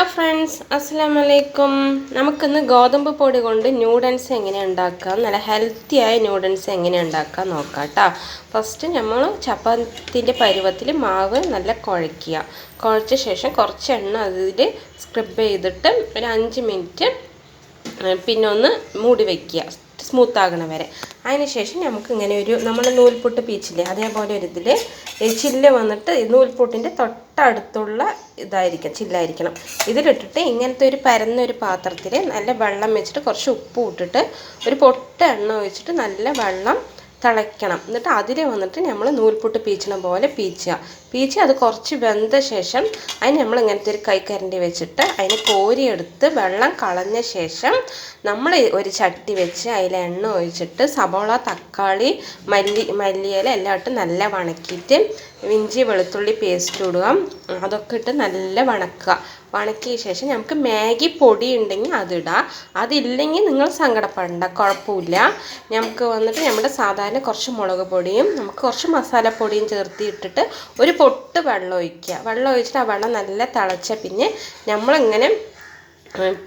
Hello friends അസ്സാം വലൈക്കും നമുക്കിന്ന് ഗോതമ്പ് പൊടി കൊണ്ട് ന്യൂഡൽസ് എങ്ങനെ ഉണ്ടാക്കാം? നല്ല ഹെൽത്തിയായ ന്യൂഡൽസ് എങ്ങനെ ഉണ്ടാക്കാം നോക്കാം കേട്ടോ ഫസ്റ്റ് നമ്മൾ ചപ്പാത്തിന്റെ പരുവത്തിൽ മാവ് നല്ല കുഴയ്ക്കുക. കുഴച്ച ശേഷം കുറച്ച് എണ്ണ അതിൽ സ്ക്രബ് ചെയ്തിട്ട് ഒരു അഞ്ച് മിനിറ്റ് പിന്നെ ഒന്ന് മൂടി വയ്ക്കുക സ്മൂത്ത് ആകണ വരെ. അതിന് ശേഷം നമുക്ക് ഇങ്ങനെ ഒരു നമ്മൾ നൂൽപുട്ട് പീച്ചില്ലേ അതേപോലെ ഒരു ഇതിൽ ചില്ല് വന്നിട്ട് നൂൽപുട്ടിന്റെ തൊട്ടടുത്തുള്ള ഇതായിരിക്കണം ചില്ലായിരിക്കണം. ഇതിലിട്ടിട്ട് ഇങ്ങനത്തെ ഒരു പരന്ന ഒരു പാത്രത്തിൽ നല്ല വെള്ളം വെച്ചിട്ട് കുറച്ച് ഉപ്പ് ഇട്ടിട്ട് ഒരു പൊട്ട എണ്ണ ഒഴിച്ചിട്ട് നല്ല വെള്ളം തിളയ്ക്കണം. എന്നിട്ട് അതിൽ വന്നിട്ട് നമ്മൾ നൂൽപുട്ട് പീച്ചണ പോലെ പീച്ചുക. പീച്ച് അത് കുറച്ച് വെന്ത ശേഷം അതിന് നമ്മൾ ഇങ്ങനത്തെ ഒരു കൈക്കരണ്ടി വെച്ചിട്ട് അതിന് കോരിയെടുത്ത് വെള്ളം കളഞ്ഞ ശേഷം നമ്മൾ ഒരു ചട്ടി വെച്ച് അതിൽ എണ്ണ ഒഴിച്ചിട്ട് സബോള തക്കാളി മല്ലി മല്ലിയില എല്ലാം ഇട്ട് നല്ല വണക്കിയിട്ട് ഇഞ്ചി വെളുത്തുള്ളി പേസ്റ്റ് ഇടുക. അതൊക്കെ ഇട്ട് നല്ല വണക്കുക. വണക്കിയ ശേഷം നമുക്ക് മാഗി പൊടി ഉണ്ടെങ്കിൽ അതിടാം. അതില്ലെങ്കിൽ നിങ്ങൾ സങ്കടപ്പെടണ്ട കുഴപ്പമില്ല. നമുക്ക് വന്നിട്ട് നമ്മുടെ സാധാരണ കുറച്ച് മുളക് പൊടിയും നമുക്ക് കുറച്ച് മസാലപ്പൊടിയും ചേർത്തി ഇട്ടിട്ട് ഒരു പൊട്ട് വെള്ളം ഒഴിക്കുക. വെള്ളം ഒഴിച്ചിട്ട് ആ വെള്ളം നല്ല തിളച്ച പിന്നെ നമ്മളിങ്ങനെ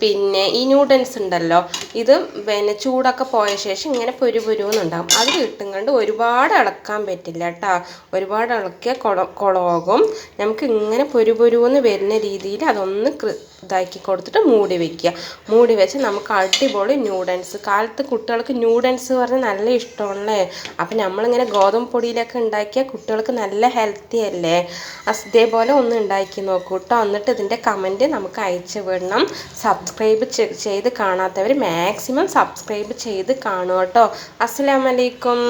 പിന്നെ ഈ ന്യൂഡൽസ് ഉണ്ടല്ലോ ഇത് പിന്നെ ചൂടൊക്കെ പോയ ശേഷം ഇങ്ങനെ പൊരു പൊരുവെന്നുണ്ടാകും അത് കിട്ടും കണ്ട് ഒരുപാട് ഇളക്കാൻ പറ്റില്ല കേട്ടോ ഒരുപാട് ഇളക്കിയ കുള കുളമാകും നമുക്ക് ഇങ്ങനെ പൊരു പൊരുവെന്ന് വരുന്ന രീതിയിൽ അതൊന്ന് ഇതാക്കി കൊടുത്തിട്ട് മൂടി വെക്കുക. മൂടി വെച്ച് നമുക്ക് അടിപൊളി ന്യൂഡൽസ് കാലത്ത് കുട്ടികൾക്ക് ന്യൂഡൽസ് പറഞ്ഞാൽ നല്ല ഇഷ്ടമാണല്ലേ? അപ്പം നമ്മളിങ്ങനെ ഗോതമ്പ് പൊടിയിലൊക്കെ ഉണ്ടാക്കിയാൽ കുട്ടികൾക്ക് നല്ല ഹെൽത്തി അല്ലേ? ഇതേപോലെ ഒന്ന് ഉണ്ടാക്കി നോക്കൂ കേട്ടോ എന്നിട്ട് ഇതിന്റെ കമന്റ് നമുക്ക് അയച്ചു വിടണം. സബ്സ്ക്രൈബ് ചെയ്ത് കാണാത്തവർ മാക്സിമം സബ്സ്ക്രൈബ് ചെയ്ത് കാണുക കേട്ടോ അസ്സലാമലൈക്കും